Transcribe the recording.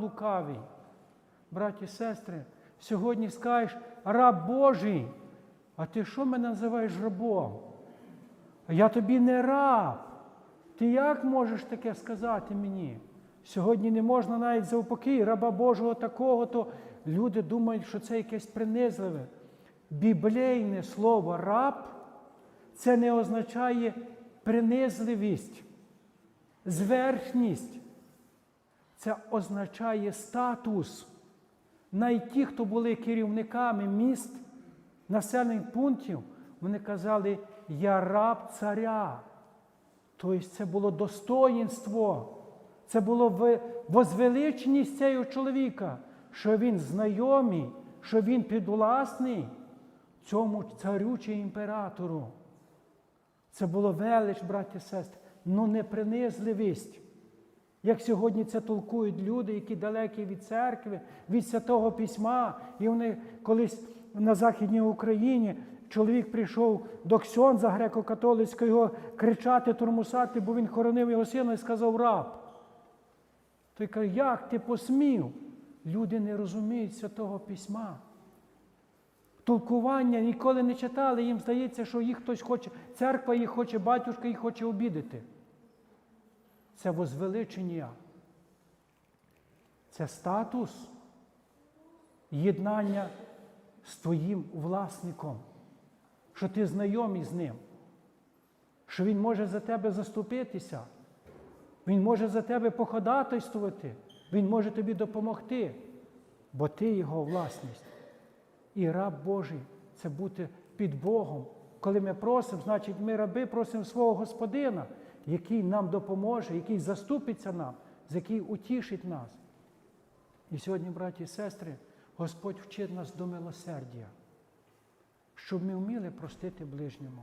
лукавий. Браті і сестри, сьогодні скажеш раб Божий, а ти що мене називаєш рабом? Я тобі не раб. Ти як можеш таке сказати мені? Сьогодні не можна навіть заупокій раба Божого такого, то люди думають, що це якесь принизливе. Біблійне слово раб це не означає принизливість, зверхність. Це означає статус. Навіть хто були керівниками міст, населених пунктів, вони казали, я раб царя. Тобто це було достоїнство, це було возвеличеність цього чоловіка, що він знайомий, що він підвласний цьому царю чи імператору. Це було велич, браті і сестри, ну не принизливість. Як сьогодні це толкують люди, які далекі від церкви, від святого письма. І вони колись на Західній Україні чоловік прийшов до Ксьонза греко-католицького його кричати, турмусати, бо він хоронив його сина і сказав раб. Той каже, як ти посмів? Люди не розуміють святого письма. Толкування ніколи не читали, їм здається, що їх хтось хоче, церква їх хоче, батюшка їх хоче обідати. Це возвеличення. Це статус єднання з твоїм власником, що ти знайомий з ним, що він може за тебе заступитися, він може за тебе походатайствувати, він може тобі допомогти, бо ти його власність. І раб Божий це бути під Богом. Коли ми просимо, значить ми раби просимо свого Господина, який нам допоможе, який заступиться нам, з який утішить нас. І сьогодні, браті і сестри, Господь вчить нас до милосердя, щоб ми вміли простити ближньому.